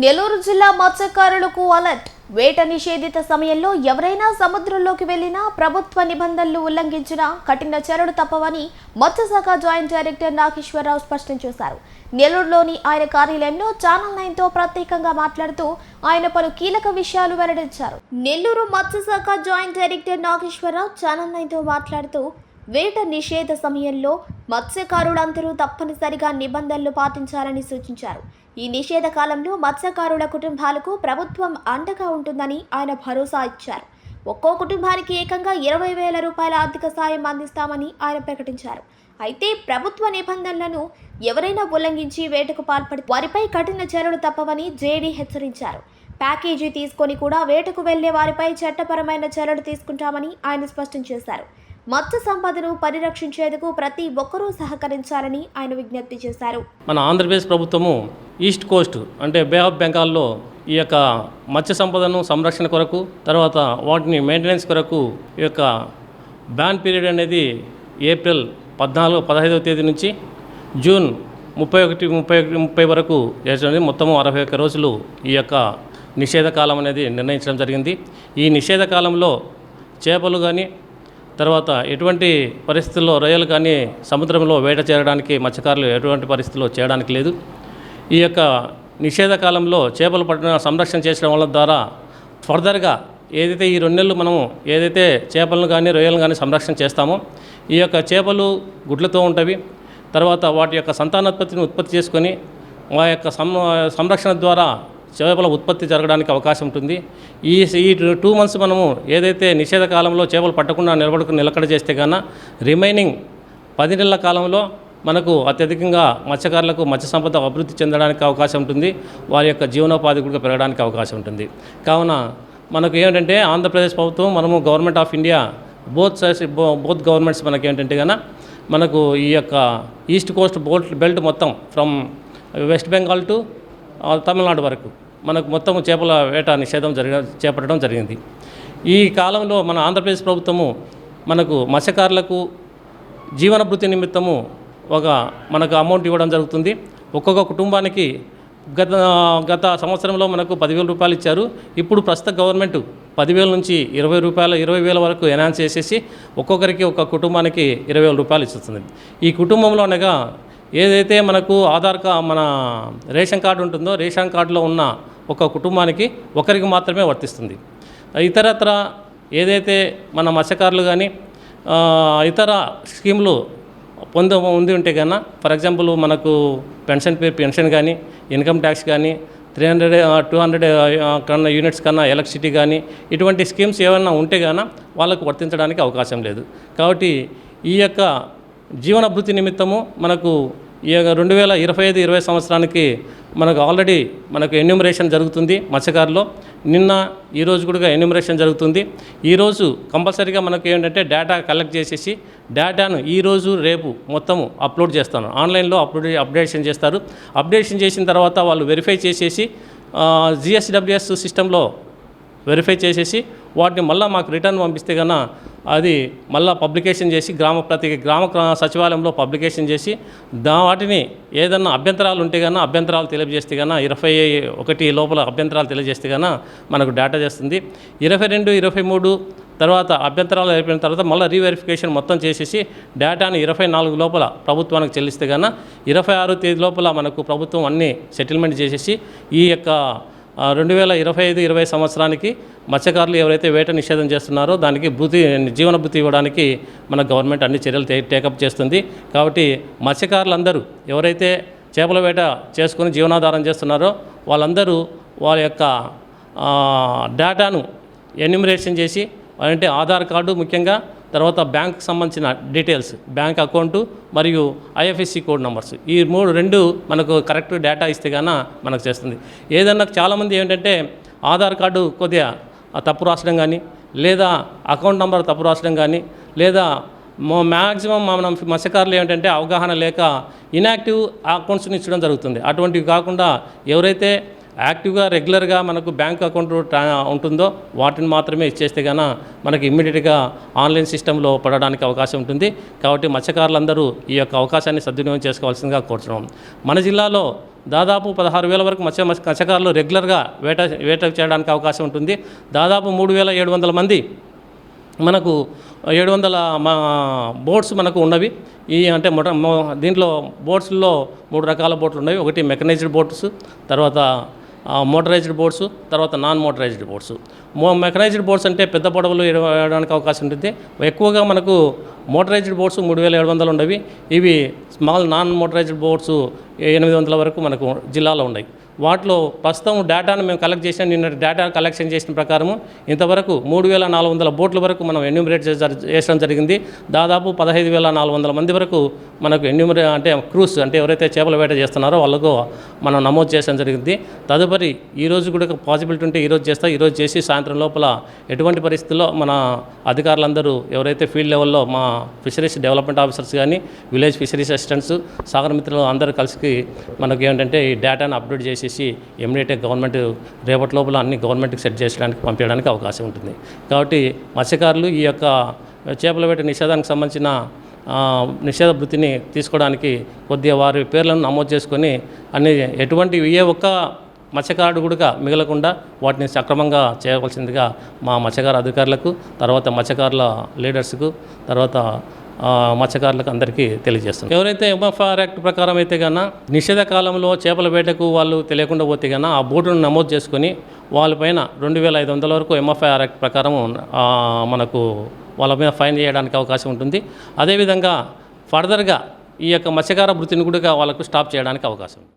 నెల్లూరు జిల్లా మత్స్యకారులకు అలర్ట్. వేట నిషేధిత సమయంలో ఎవరైనా సముద్రంలోకి వెళ్ళినా ప్రభుత్వ నిబంధనలు ఉల్లంఘించినా కఠిన చర్యలు తప్పవని మత్స్యశాఖ జాయింట్ డైరెక్టర్ నాగేశ్వరరావు స్పష్టం చేశారు. నెల్లూరులోని ఆయన కార్యాలయంలో ఛానల్ నైన్తో ప్రత్యేకంగా మాట్లాడుతూ ఆయన పలు కీలక విషయాలు వెల్లడించారు. నెల్లూరు మత్స్యశాఖ జాయింట్ డైరెక్టర్ నాగేశ్వరరావు ఛానల్ నైన్తో మాట్లాడుతూ వేట నిషేధ సమయంలో మత్స్యకారులందరూ తప్పనిసరిగా నిబంధనలు పాటించాలని సూచించారు. ఈ నిషేధ కాలంలో మత్స్యకారుల కుటుంబాలకు ప్రభుత్వం అండగా ఉంటుందని ఆయన భరోసా ఇచ్చారు. ఒక్కో కుటుంబానికి ఏకంగా ఇరవై వేల రూపాయల ఆర్థిక సాయం అందిస్తామని ఆయన ప్రకటించారు. అయితే ప్రభుత్వ నిబంధనలను ఎవరైనా ఉల్లంఘించి వేటకు పాల్పడి వారిపై కఠిన చర్యలు తప్పవని జేడీ హెచ్చరించారు. ప్యాకేజీ తీసుకొని కూడా వేటకు వెళ్ళే వారిపై చట్టపరమైన చర్యలు తీసుకుంటామని ఆయన స్పష్టం చేశారు. మత్స్య సంపదను పరిరక్షించేందుకు ప్రతి ఒక్కరూ సహకరించాలని ఆయన విజ్ఞప్తి చేశారు. మన ఆంధ్రప్రదేశ్ ప్రభుత్వము ఈస్ట్ కోస్ట్ అంటే బే ఆఫ్ బెంగాల్లో ఈ యొక్క మత్స్య సంపదను సంరక్షణ కొరకు తర్వాత వాటిని మెయింటెనెన్స్ కొరకు ఈ యొక్క బ్యాన్ పీరియడ్ అనేది ఏప్రిల్ పద్నాలుగు పదహైదవ తేదీ నుంచి జూన్ ముప్పై ఒకటి ముప్పై ఒకటి ముప్పై వరకు చేసినది. మొత్తము అరవై ఒక్క రోజులు ఈ యొక్క నిషేధ కాలం అనేది నిర్ణయించడం జరిగింది. ఈ నిషేధ కాలంలో చేపలు కానీ తర్వాత ఎటువంటి పరిస్థితుల్లో రొయ్యలు కానీ సముద్రంలో వేట చేరడానికి మత్స్యకారులు ఎటువంటి పరిస్థితుల్లో చేయడానికి లేదు. ఈ యొక్క నిషేధ కాలంలో చేపలు పట్టిన సంరక్షణ చేసిన వల్ల ద్వారా ఫర్దర్గా ఏదైతే ఈ రెండు నెలలు మనము ఏదైతే చేపలను కానీ రొయ్యలను కానీ సంరక్షణ చేస్తామో ఈ యొక్క చేపలు గుడ్లతో ఉంటవి. తర్వాత వాటి యొక్క సంతానోత్పత్తిని ఉత్పత్తి చేసుకొని మా యొక్క సం సంరక్షణ ద్వారా చేపల ఉత్పత్తి జరగడానికి అవకాశం ఉంటుంది. ఈ ఈ టూ మంత్స్ మనము ఏదైతే నిషేధ కాలంలో చేపలు పట్టకుండా నిలబడుకు నిలకడ చేస్తే కన్నా రిమైనింగ్ పది నెలల కాలంలో మనకు అత్యధికంగా మత్స్యకారులకు మత్స్య సంపద అభివృద్ధి చెందడానికి అవకాశం ఉంటుంది. వారి యొక్క జీవనోపాధి కూడా పెరగడానికి అవకాశం ఉంటుంది. కావున మనకు ఏంటంటే ఆంధ్రప్రదేశ్ ప్రభుత్వం మనము government of India both sides both governments మనకి ఏంటంటే కన్నా మనకు ఈ యొక్క ఈస్ట్ కోస్ట్ బోల్ట్ బెల్ట్ మొత్తం ఫ్రమ్ వెస్ట్ బెంగాల్ టు తమిళనాడు వరకు మనకు మొత్తం చేపల వేట నిషేధం జరిగ చేపట్టడం జరిగింది. ఈ కాలంలో మన ఆంధ్రప్రదేశ్ ప్రభుత్వము మనకు మత్స్యకారులకు జీవనభృతి నిమిత్తము ఒక మనకు అమౌంట్ ఇవ్వడం జరుగుతుంది. ఒక్కొక్క కుటుంబానికి గత గత సంవత్సరంలో మనకు పదివేల రూపాయలు ఇచ్చారు. ఇప్పుడు ప్రస్తుత గవర్నమెంట్ పదివేల నుంచి ఇరవై రూపాయల ఇరవై వేల వరకు ఎనాన్స్ చేసేసి ఒక్కొక్కరికి ఒక కుటుంబానికి ఇరవై వేల రూపాయలు ఇస్తుంది. ఈ కుటుంబంలో అనగా ఏదైతే మనకు ఆధార్ కా మన రేషన్ కార్డు ఉంటుందో రేషన్ కార్డులో ఉన్న ఒక కుటుంబానికి ఒకరికి మాత్రమే వర్తిస్తుంది. ఇతరత్ర ఏదైతే మన మత్స్యకారులు కానీ ఇతర స్కీములు పొంద ఉంది ఉంటే కన్నా ఫర్ ఎగ్జాంపుల్ మనకు పెన్షన్ పే పెన్షన్ కానీ ఇన్కమ్ ట్యాక్స్ కానీ త్రీ హండ్రెడ్ టూ హండ్రెడ్ కన్నా యూనిట్స్ కన్నా ఎలక్ట్రిసిటీ కానీ ఇటువంటి స్కీమ్స్ ఏమైనా ఉంటే కన్నా వాళ్ళకు వర్తించడానికి అవకాశం లేదు. కాబట్టి ఈ యొక్క జీవనభృతి నిమిత్తము మనకు ఈ యొక్క రెండు వేల ఇరవై ఐదు ఇరవై సంవత్సరానికి మనకు ఆల్రెడీ మనకు ఎన్యూమరేషన్ జరుగుతుంది మత్స్యకారులో నిన్న ఈరోజు కూడా ఎన్యూమరేషన్ జరుగుతుంది. ఈరోజు కంపల్సరీగా మనకు ఏంటంటే డేటా కలెక్ట్ చేసేసి డేటాను ఈరోజు రేపు మొత్తము అప్లోడ్ చేస్తాను. ఆన్లైన్లో అప్లోడ్ అప్డేషన్ చేస్తారు. అప్డేషన్ చేసిన తర్వాత వాళ్ళు వెరిఫై చేసేసి జిఎస్డబ్ల్యూఎస్ సిస్టంలో వెరిఫై చేసేసి వాటిని మళ్ళీ మాకు రిటర్న్ పంపిస్తే కన్నా అది మళ్ళీ పబ్లికేషన్ చేసి గ్రామ ప్రతి గ్రామ సచివాలయంలో పబ్లికేషన్ చేసి దా వాటిని ఏదన్నా అభ్యంతరాలు ఉంటే కన్నా అభ్యంతరాలు తెలియజేస్తే కన్నా ఇరవై ఒకటి లోపల అభ్యంతరాలు తెలియజేస్తే కన్నా మనకు డేటా చేస్తుంది. ఇరవై రెండు ఇరవై మూడు తర్వాత అభ్యంతరాలు అయిపోయిన తర్వాత మళ్ళీ రీవెరిఫికేషన్ మొత్తం చేసేసి డేటాని ఇరవై నాలుగు లోపల ప్రభుత్వానికి చెల్లిస్తే కన్నా ఇరవై ఆరు తేదీ లోపల మనకు ప్రభుత్వం అన్ని సెటిల్మెంట్ చేసేసి ఈ యొక్క రెండు వేల ఇరవై ఐదు ఇరవై సంవత్సరానికి మత్స్యకారులు ఎవరైతే వేట నిషేధం చేస్తున్నారో దానికి భృతి జీవన భృతి ఇవ్వడానికి మన గవర్నమెంట్ అన్ని చర్యలు టేకప్ చేస్తుంది. కాబట్టి మత్స్యకారులందరూ ఎవరైతే చేపల వేట చేసుకొని జీవనాధారం చేస్తున్నారో వాళ్ళందరూ వాళ్ళ యొక్క డేటాను ఎన్యూమరేషన్ చేసి అంటే ఆధార్ కార్డు ముఖ్యంగా తర్వాత బ్యాంక్ సంబంధించిన డీటెయిల్స్ బ్యాంక్ అకౌంటు మరియు ఐఎఫ్ఎస్సి కోడ్ నెంబర్స్. ఈ మూడు రెండు మనకు కరెక్ట్ డేటా ఇస్తే గాన మనకు చేస్తుంది. ఏదన్నా చాలామంది ఏంటంటే ఆధార్ కార్డు కొద్దిగా తప్పు రాసడం కానీ లేదా అకౌంట్ నెంబర్ తప్పు రాసడం కానీ లేదా మ్యాక్సిమం మనం మత్స్యకారులు ఏంటంటే అవగాహన లేక ఇన్యాక్టివ్ అకౌంట్స్ని ఇచ్చడం జరుగుతుంది. అటువంటివి కాకుండా ఎవరైతే యాక్టివ్గా రెగ్యులర్గా మనకు బ్యాంక్ అకౌంట్ ట్రా- ఉంటుందో వాటిని మాత్రమే ఇచ్చేస్తే కనుక మనకి ఇమ్మీడియట్గా ఆన్లైన్ సిస్టంలో పడడానికి అవకాశం ఉంటుంది. కాబట్టి మత్స్యకారులందరూ ఈ యొక్క అవకాశాన్ని సద్వినియోగం చేసుకోవాల్సిందిగా కోరుతున్నాం మన జిల్లాలో దాదాపు పదహారు వేల వరకు మత్స్య మత్స్యకారులు రెగ్యులర్గా వేట వేట చేయడానికి అవకాశం ఉంటుంది. దాదాపు మూడు వేల ఏడు వందల మంది మనకు ఏడు వందల మా బోట్స్ మనకు ఉన్నవి. ఈ అంటే మొట దీంట్లో బోట్స్లో మూడు రకాల బోట్లు ఉన్నవి ఒకటి మెకనైజ్డ్ బోట్స్ తర్వాత మోటరైజ్డ్ బోట్స్ తర్వాత non motorised boats mo mechanised boats అంటే పెద్ద పడవలు వేయడానికి అవకాశం ఉంటుంది. ఎక్కువగా మనకు మోటరైజ్డ్ బోట్స్ మూడు వేల ఏడు వందలు ఉండవి. ఇవి స్మాల్ నాన్ మోటరైజ్డ్ బోట్స్ ఎనిమిది వందల వరకు మనకు జిల్లాలో ఉన్నాయి. వాటిలో ప్రస్తుతం డేటాను మేము కలెక్ట్ చేసిన. నిన్న డేటా కలెక్షన్ చేసిన ప్రకారము ఇంతవరకు మూడు వేల నాలుగు వందల బోట్ల వరకు మనం ఎన్యూమరేట్ చేసడం జరిగింది. దాదాపు పదహైదు వేల నాలుగు వందల మంది వరకు మనకు ఎన్యూమరే అంటే క్రూస్ అంటే ఎవరైతే చేపల వేట చేస్తున్నారో వాళ్ళకు మనం నమోదు చేయడం జరిగింది. తదుపరి ఈ రోజు కూడా పాసిబిలిటీ ఉంటే ఈరోజు చేస్తా ఈరోజు చేసి సాయంత్రం లోపల ఎటువంటి పరిస్థితుల్లో మన అధికారులందరూ ఎవరైతే ఫీల్డ్ లెవెల్లో మా ఫిషరీస్ డెవలప్మెంట్ ఆఫీసర్స్ కానీ విలేజ్ ఫిషరీస్ అసిస్టెంట్స్ సాగర మిత్రులు అందరూ కలిసి మనకి ఏంటంటే ఈ డేటాను అప్డేట్ చేసి చేసేసి ఇమ్మీడియట్గా గవర్నమెంట్ రేపటి లోపల అన్ని గవర్నమెంట్కి సెట్ చేయడానికి పంపించడానికి అవకాశం ఉంటుంది. కాబట్టి మత్స్యకారులు ఈ యొక్క చేపల వేట నిషేధానికి సంబంధించిన నిషేధ వృత్తిని తీసుకోవడానికి కొద్దిగా వారి పేర్లను నమోదు చేసుకొని అన్ని ఎటువంటి ఏ ఒక్క మత్స్యకారుడు కూడా మిగలకుండా వాటిని సక్రమంగా చేయవలసిందిగా మా మత్స్యకార అధికారులకు తర్వాత మత్స్యకారుల లీడర్స్కు తర్వాత మత్స్యకారులకు అందరికీ తెలియజేస్తుంది ఎవరైతే ఎంఎఫ్ఆర్ యాక్ట్ ప్రకారం అయితే కన్నా నిషేధ కాలంలో చేపల వేటకు వాళ్ళు తెలియకుండా పోతే కన్నా ఆ బోటును నమోదు చేసుకొని వాళ్ళపైన రెండు వేల ఐదు వందల వరకు ఎంఎఫ్ఐఆర్ యాక్ట్ ప్రకారం మనకు వాళ్ళ మీద ఫైన్ చేయడానికి అవకాశం ఉంటుంది. అదేవిధంగా ఫర్దర్గా ఈ యొక్క మత్స్యకార వృత్తిని కూడా వాళ్ళకు స్టాప్ చేయడానికి అవకాశం ఉంది.